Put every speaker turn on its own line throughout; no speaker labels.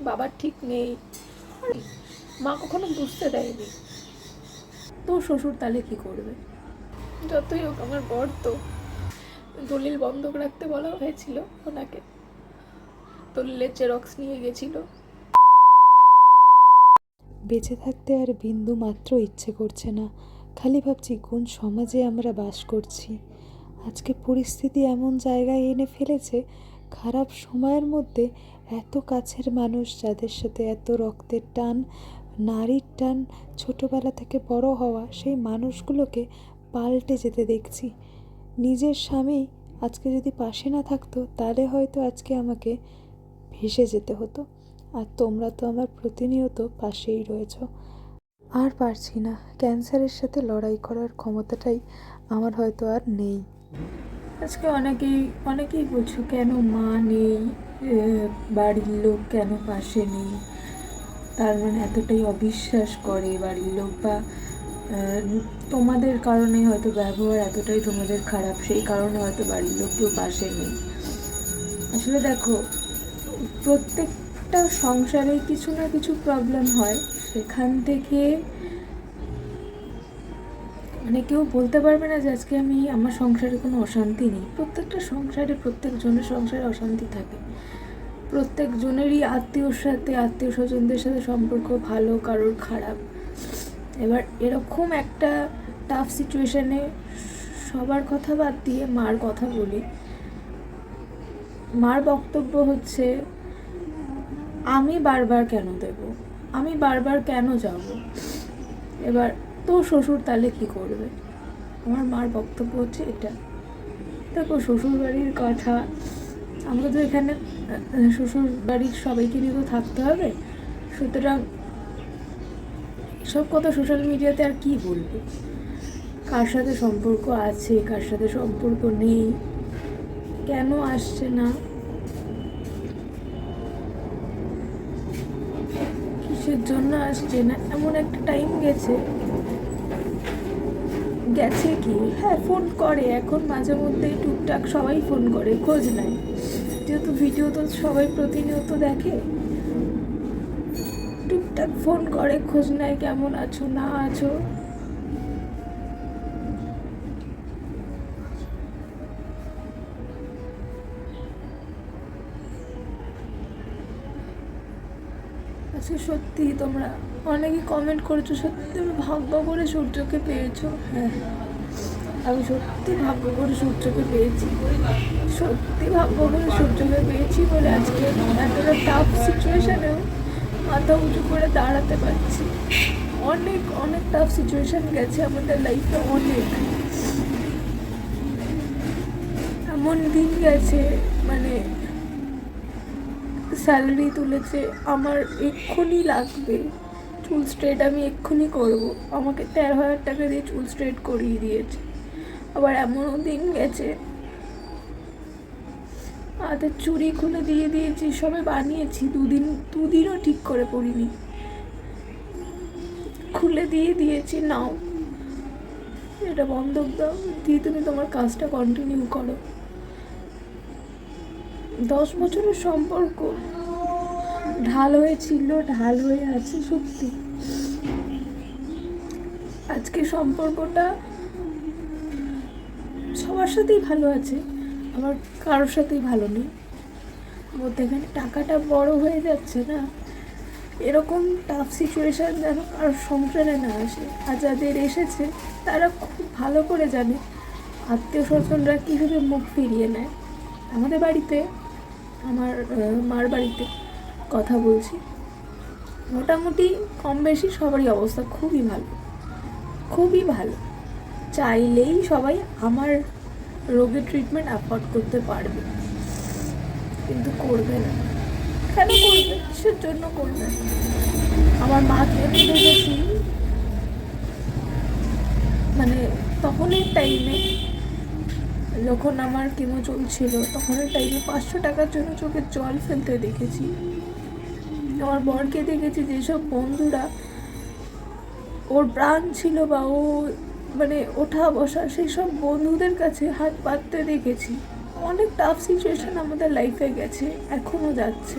বাবার ঠিক নেই। মা কখনো বুঝতে দেয়নি। তো শ্বশুর তাহলে কি করবে? যতই হোক, আমার বর তো। দলিল বন্ধক রাখতে বলা হয়েছিল ওনাকে। দলিলের জেরক্স নিয়ে গেছিল।
বেঁচে থাকতে আর বিন্দু মাত্র ইচ্ছে করছে না। খালি ভাবছি, কোন সমাজে আমরা বাস করছি? আজকে পরিস্থিতি এমন জায়গায় এনে ফেলেছে খারাপ সময়ের মধ্যে এত কাছের মানুষ যাদের সাথে এত রক্তের টান, নারীর টান, ছোটোবেলা থেকে বড় হওয়া, সেই মানুষগুলোকে পাল্টে যেতে দেখছি। নিজের স্বামী আজকে যদি পাশে না থাকতো, তাহলে হয়তো আজকে আমাকে ভেসে যেতে হতো। আর তোমরা তো আমার প্রতিনিয়ত পাশেই রয়েছো। আর পারছি না। ক্যান্সারের সাথে লড়াই করার ক্ষমতাটাই আমার হয়তো আর নেই।
আজকে অনেকেই অনেকেই বলছো, কেন মা নেই? বাড়ির লোক কেন পাশে নেই? তার মানে এতটাই অবিশ্বাস করে বাড়ির লোক বা তোমাদের কারণে হয়তো ব্যবহার এতটাই তোমাদের খারাপ, সেই কারণে হয়তো বাড়ির লোক কেউ পাশে নেই। আসলে দেখো, প্রত্যেকটা সংসারে কিছু না কিছু প্রবলেম হয়। সেখান থেকে মানে কেউ বলতে পারবে না যে আজকে আমি, আমার সংসারে কোনো অশান্তি নেই। প্রত্যেকটা সংসারে প্রত্যেকজনের সংসারে অশান্তি থাকে। প্রত্যেকজনেরই আত্মীয়র সাথে, আত্মীয় স্বজনদের সাথে সম্পর্ক ভালো, কারোর খারাপ। এবার এরকম একটা টাফ সিচুয়েশানে সবার কথা বাদ দিয়ে মার কথা বলি। মার বক্তব্য হচ্ছে, আমি বারবার কেন দেব? আমি বারবার কেন যাব? এবার তো শ্বশুর তাহলে কি করবে? আমার মার বক্তব্য হচ্ছে এটা। দেখো শ্বশুর বাড়ির কথা, আমরা তো এখানে শ্বশুর বাড়ির সবাইকে নিয়ে তো থাকতে হবে। সুতরাং সব কথা সোশ্যাল মিডিয়াতে আর কি বলব? কার সাথে সম্পর্ক আছে, কার সাথে সম্পর্ক নেই, কেন আসছে না? কিসের জন্য আসছে না? এমন একটা টাইম গেছে। গেছে কি? হ্যাঁ ফোন করে। এখন মাঝে মধ্যে টুকটাক সবাই ফোন করে, খোঁজ নেয়। যেহেতু ভিডিও তো সবাই প্রতিনিয়ত দেখে। টুকটাক ফোন করে, খোঁজ নেয় কেমন আছো, না আছো। আচ্ছা সত্যি? তোমরা অনেকেই কমেন্ট করেছ সত্যি তুমি ভাগ্য করে সূর্যকে পেয়েছ। হ্যাঁ। আমি সত্যি ভাগ্য করে সূর্যকে পেয়েছি। সত্যি ভাগ্য করে সূর্যকে পেয়েছি বলে আজকে এতটা টাফ সিচুয়েশানেও মাথা উঁচু করে দাঁড়াতে পারছি। অনেক অনেক টাফ সিচুয়েশান গেছে আমাদের লাইফে অনেক। এমন দিন গেছে মানে স্যালারি তুলেছে, আমার এক্ষুনি লাগবে। চুল স্ট্রেট আমি এক্ষুনি করব। আমাকে তেরো হাজার টাকা দিয়ে চুল স্ট্রেট করিয়ে দিয়েছে। আবার এমনও দিন গেছে। হাতের চুড়ি খুলে দিয়ে দিয়েছি, সবে বানিয়েছি, দুদিন, দুদিনও ঠিক করে পড়িনি খুলে দিয়ে দিয়েছি, নাও। এটা বন্ধক দাও। দিয়ে তুমি তোমার কাজটা কন্টিনিউ করো। দশ বছরের সম্পর্ক। ঢাল হয়েছিল ঢাল হয়ে আছে সত্যি। আজকে সম্পর্কটা সবার সাথেই ভালো আছে, আবার কারোর সাথেই ভালো নেই। বলতে মধ্যেখানে টাকাটা বড় হয়ে যাচ্ছে না। এরকম টাফ সিচুয়েশান যেন কারোর সংসারে না আসে। আর যাদের এসেছে, তারা খুব ভালো করে জানে। আত্মীয় স্বজনরা কীভাবে মুখ ফিরিয়ে নেয়। আমাদের বাড়িতে আমার মার বাড়িতে কথা বলছি। মোটামুটি কম বেশি সবারই অবস্থা খুবই ভালো। খুবই ভালো। চাইলেই সবাই আমার রোগের ট্রিটমেন্ট অ্যাফোর্ড করতে পারবে। কিন্তু করবে না। কেন করবে? কিসের জন্য করবে? আমার মাকে দেখেছি মানে তখনের টাইমে যখন আমার কেমো চলছিল, তখন টাইমে পাঁচশো টাকার জন্য চোখের জল ফেলতে দেখেছি। আমার বরকে দেখেছি যেসব বন্ধুরা, ওর প্রাণ ছিল বা ও মানে ওঠা বসা, সেই সব বন্ধুদের কাছে হাত পাততে দেখেছি। অনেক টাফ সিচুয়েশান আমাদের লাইফে গেছে এখনও যাচ্ছে।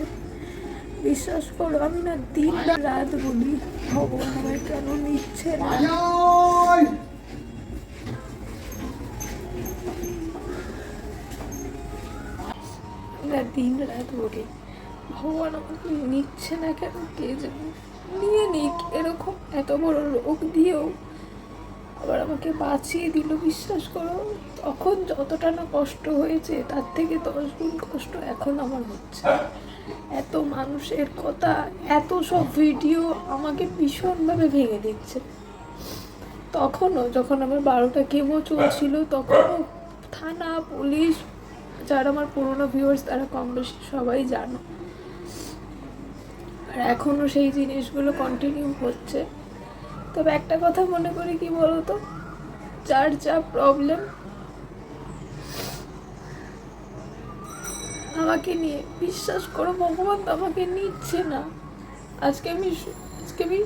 বিশ্বাস করো, আমি না দিন রাত বলি, ভগবান আমার কেন নিচ্ছে না? না দিন রাত বলি। ভগবান আমাকে নিচ্ছে না কেন কে জানে? নিয়ে নিক, এরকম এত বড় রোগ দিয়েও। আবার আমাকে বাঁচিয়ে দিল, বিশ্বাস করো। তখন যতটা না কষ্ট হয়েছে, তার থেকে দশ গুণ কষ্ট এখন আমার হচ্ছে। এত মানুষের কথা, এত সব ভিডিও আমাকে ভীষণভাবে ভেঙে দিচ্ছে। তখনও যখন আমার বারোটা কেমো চলছিল, তখনও থানা, পুলিশ যারা আমার পুরোনো ভিউয়ার্স তারা কম বেশি সবাই জানো। আর এখনও সেই জিনিসগুলো কন্টিনিউ হচ্ছে। তবে একটা কথা মনে করি কি বলতো? যার যা প্রবলেম আমাকে নিয়ে বিশ্বাস করো, ভগবান তো আমাকে নিচ্ছে না। আজকে আমি আজকে আমি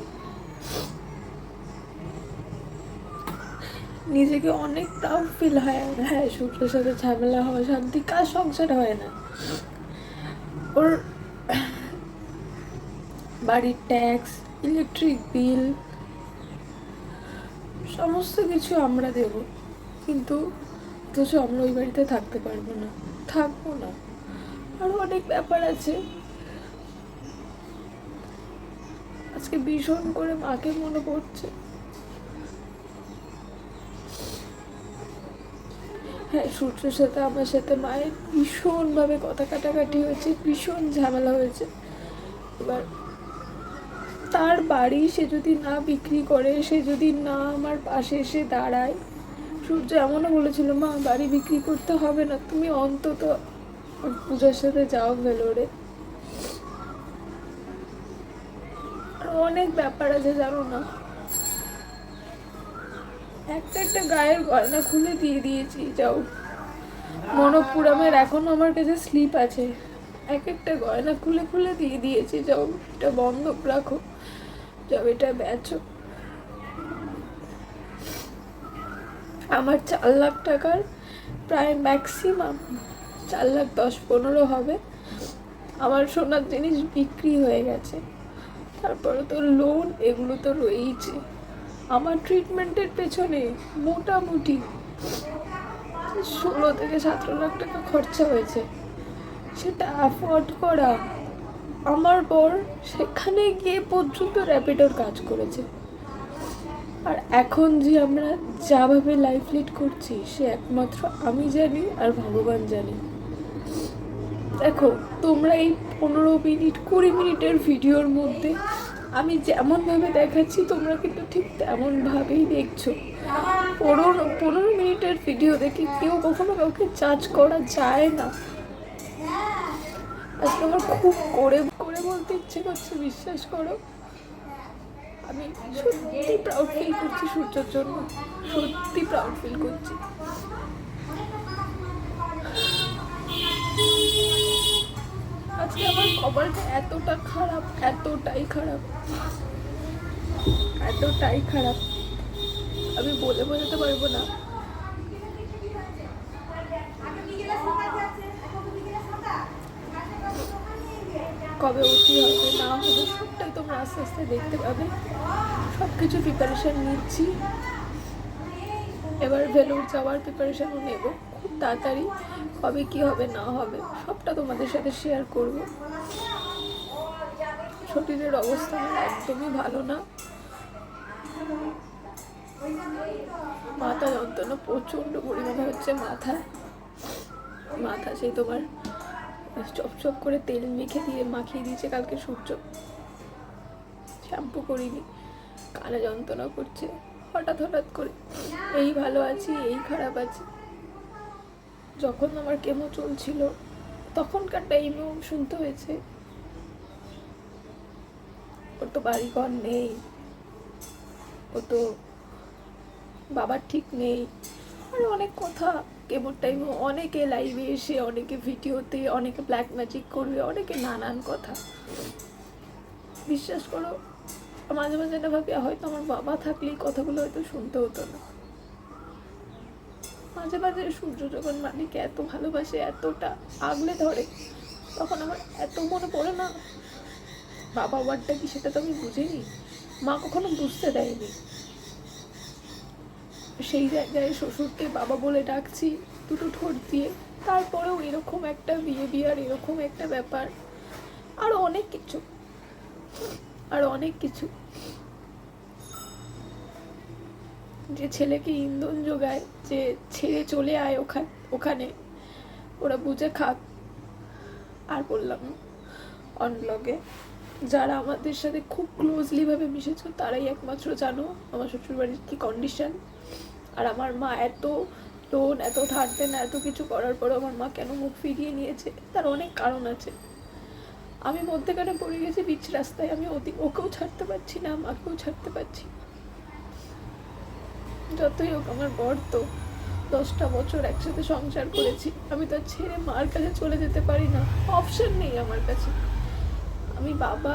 নিজেকে অনেক প্রাউড ফিল হয়। হ্যাঁ সূর্যের সাথে ঝামেলা হয় শান্তি, কার সংসার হয় না? ওর বাড়ির ট্যাক্স ইলেকট্রিক বিল সমস্ত কিছু আমরা দেব। কিন্তু অথচ আমরা ওই বাড়িতে থাকতে পারব না। থাকব না। আরও অনেক ব্যাপার আছে। আজকে ভীষণ করে মাকে মনে পড়ছে। হ্যাঁ সূর্যের সাথে আমার সাথে মায়ের ভীষণভাবে কথা কাটাকাটি হয়েছে, ভীষণ ঝামেলা হয়েছে। এবার তার বাড়ি সে যদি না বিক্রি করে, সে যদি না আমার পাশে এসে দাঁড়ায়, সূর্য এমনও বলেছিল, মা, বাড়ি বিক্রি করতে হবে না, তুমি অন্তত পূজার সাথে যাও ভেলোরে। অনেক ব্যাপার আছে, জানো না? একটা একটা গায়ের গয়না খুলে দিয়ে দিয়েছি, যাও। মনপুরামের এখনও আমার কাছে স্লিপ আছে। এক একটা গয়না খুলে খুলে দিয়ে দিয়েছি, যাও। এটা বন্ধ রাখো। যাও, এটা বেচো। আমার চার লাখ টাকার প্রায় ম্যাক্সিমাম চার লাখ দশ পনেরো হবে। আমার সোনার জিনিস বিক্রি হয়ে গেছে। তারপরে তো লোন এগুলো তো রয়েইছে। আমার ট্রিটমেন্টের পেছনে মোটামুটি ষোলো থেকে সতেরো লাখ টাকা খরচা হয়েছে। সেটা অ্যাফোর্ড করা আমার পর সেখানে গিয়ে পর্যন্ত র্যাপিডোর কাজ করেছে। আর এখন যে আমরা যাভাবে লাইফ লিড করছি, সে একমাত্র আমি জানি আর ভগবান জানি। দেখো, তোমরা এই পনেরো মিনিট, কুড়ি মিনিটের ভিডিওর মধ্যে আমি যেমনভাবে দেখাচ্ছি, তোমরা কিন্তু ঠিক তেমনভাবেই দেখছ। পনেরো পনেরো মিনিটের ভিডিও দেখে কেউ কখনো কাউকে জাজ করা যায় না। আজকে আমার খুব করে করে বলতে ইচ্ছে করছে, বিশ্বাস করো। আমি সত্যি প্রাউড ফিল করছি সূর্যর জন্য। সত্যি প্রাউড ফিল করছি। আজকে আমার কপালটা এতটা খারাপ, এতটাই খারাপ এতটাই খারাপ। আমি বলে বোঝাতে পারব না। কবে অতি হবে, না হবে, সবটাই তোমরা আস্তে আস্তে দেখতে পাবে। সব কিছু প্রিপারেশান নিচ্ছি। এবার ভেলোর যাওয়ার প্রিপারেশানও নেব। খুব তাড়াতাড়ি। কবে কি হবে, না হবে, সবটা তোমাদের সাথে শেয়ার করব। শরীরের অবস্থা একদমই ভালো না। মাথা যন্ত্রণা প্রচণ্ড পরিমাণে হচ্ছে মাথা মাথা সেই তোমার চপ চপ করে তেল মেখে দিয়ে, মাখিয়ে দিয়েছে কালকে সূর্য। শ্যাম্পু করিনি, কানে যন্ত্রণা করছে। হঠাৎ হঠাৎ করে, এই ভালো আছি, এই খারাপ আছি। যখন আমার কেমো চলছিল, তখনকার টাইমেও শুনতে হয়েছে, ওর তো বাড়ি ঘর নেই ও তো বাবার ঠিক নেই, আর অনেক কথা। কেমন টাইমে অনেকে লাইভে এসে, অনেকে ভিডিওতে, অনেকে ব্ল্যাক ম্যাজিক করবে, অনেকে নানান কথা। বিশ্বাস করো, মাঝে মাঝে না ভাবি হয়তো আমার বাবা থাকলে এই কথাগুলো হয়তো শুনতে হতো না। মাঝে মাঝে সূর্য যখন মালিকে এত ভালোবাসে, এতটা আগলে ধরে, তখন আমার এত মনে পড়ে না, বাবা ওয়ার্ডটা কি সেটা তো আমি বুঝিনি, মা কখনো বুঝতে দেয়নি। সেই জায়গায় শ্বশুরকে বাবা বলে ডাকছি, দুটো ঠোঁট দিয়ে, তারপরেও এরকম একটা বিয়ে বিয়ার এরকম একটা ব্যাপার, আরও অনেক কিছু, আরও অনেক কিছু। যে ছেলেকে ইন্ধন যোগায়, যে ছেড়ে চলে আয় ওখান, ওখানে। ওরা বুঝে খাক। আর বললাম অনব্লগে যারা আমাদের সাথে খুব ক্লোজলি ভাবে মিশেছো, তারাই একমাত্র জানো আমার শ্বশুরবাড়ির কি কন্ডিশন আর আমার মা এত লোন এত দেনা এত কিছু করার পরও আমার মা কেন মুখ ফিরিয়ে নিয়েছে? তার অনেক কারণ আছে। আমি মধ্যেখানে পড়ে গেছি, বিচ রাস্তায়। আমি ওদি- ওকেও ছাড়তে পারছি না মাকেও ছাড়তে পারছি না। যতই হোক আমার বর তো দশটা বছর একসাথে সংসার করেছি, আমি তো ছেড়ে মার কাছে চলে যেতে পারি না। অপশন নেই আমার কাছে। আমি বাবা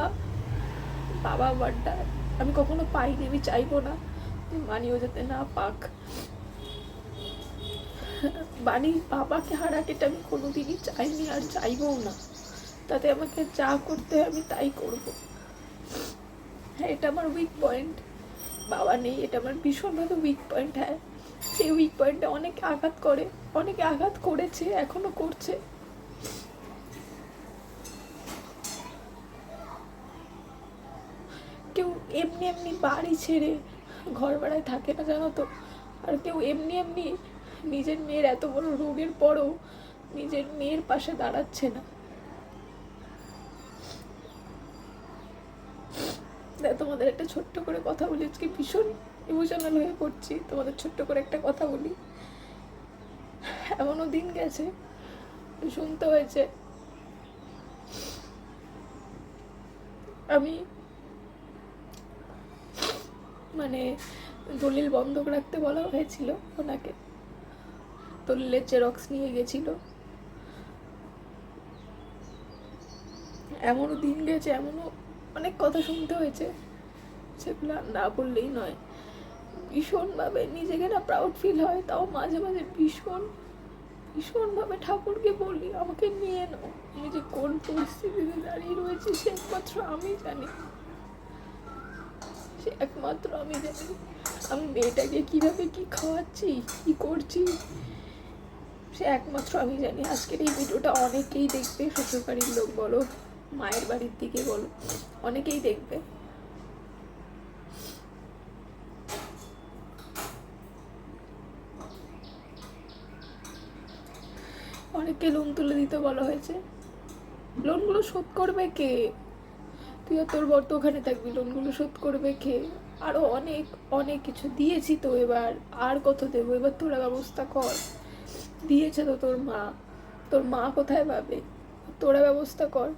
বাবা ওয়ার্ডটা আমি কখনো পাইনি, আমি চাইব না। মানিও যেতে না পাক। বাণী বাবাকে হারাকে এটা আমি কোনোদিনই চাইনি আর চাইবও না। তাতে আমাকে যা করতে হয় আমি তাই করব। হ্যাঁ এটা আমার উইক পয়েন্ট বাবা নেই, এটা আমার ভীষণভাবে উইক পয়েন্ট হ্যাঁ। সেই উইক পয়েন্টে অনেকে আঘাত করে, অনেকে আঘাত করেছে, এখনও করছে। কেউ এমনি এমনি বাড়ি ছেড়ে ঘর ভাড়ায় থাকে না জানো তো? আর কেউ এমনি এমনি নিজের মেয়ের এত বড় রোগের পরও নিজের মেয়ের পাশে দাঁড়াচ্ছে না। তোমাদের একটা ছোট্ট করে কথা বলি, আজকে ভীষণ ইমোশনাল হয়ে পড়ছি, তোমাদের ছোট্ট করে একটা কথা বলি। এমনও দিন গেছে, শুনতে হয়েছে। আমি মানে দলিল বন্ধক রাখতে বলা হয়েছিল ওনাকে। দলিলের জেরক্স নিয়ে গেছিল। এমনও দিন গেছে, এমনও অনেক কথা শুনতে হয়েছে। সেগুলো না বললেই নয়। ভীষণভাবে নিজেকে না প্রাউড ফিল হয়, তাও মাঝে মাঝে ভীষণ, ভীষণভাবে ঠাকুরকে বলি, আমাকে নিয়ে নাও। আমি যে কোন পরিস্থিতিতে দাঁড়িয়ে রয়েছি সে একমাত্র আমি জানি। সে একমাত্র আমি জানি। আমি মেয়েটাকে কীভাবে কি খাওয়াচ্ছি, কি করছি, সে একমাত্র আমি জানি। আজকের এই ভিডিওটা অনেকেই দেখবে, শ্বশুরবাড়ির লোক বলো মায়ের বাড়ির দিকে বলো। অনেকেই দেখবে। অনেককে লোন তুলে দিতে বলা হয়েছে। লোনগুলো শোধ করবে কে? তুই আর তোর বর তো ওখানে থাকবি। লোনগুলো শোধ করবে কে? আরও অনেক অনেক কিছু দিয়েছি তো এবার। আর কত দেবো? এবার তোরা ব্যবস্থা কর। দিয়েছে তো তোর মা। তোর মা কোথায় পাবে? তোরা ব্যবস্থা কর।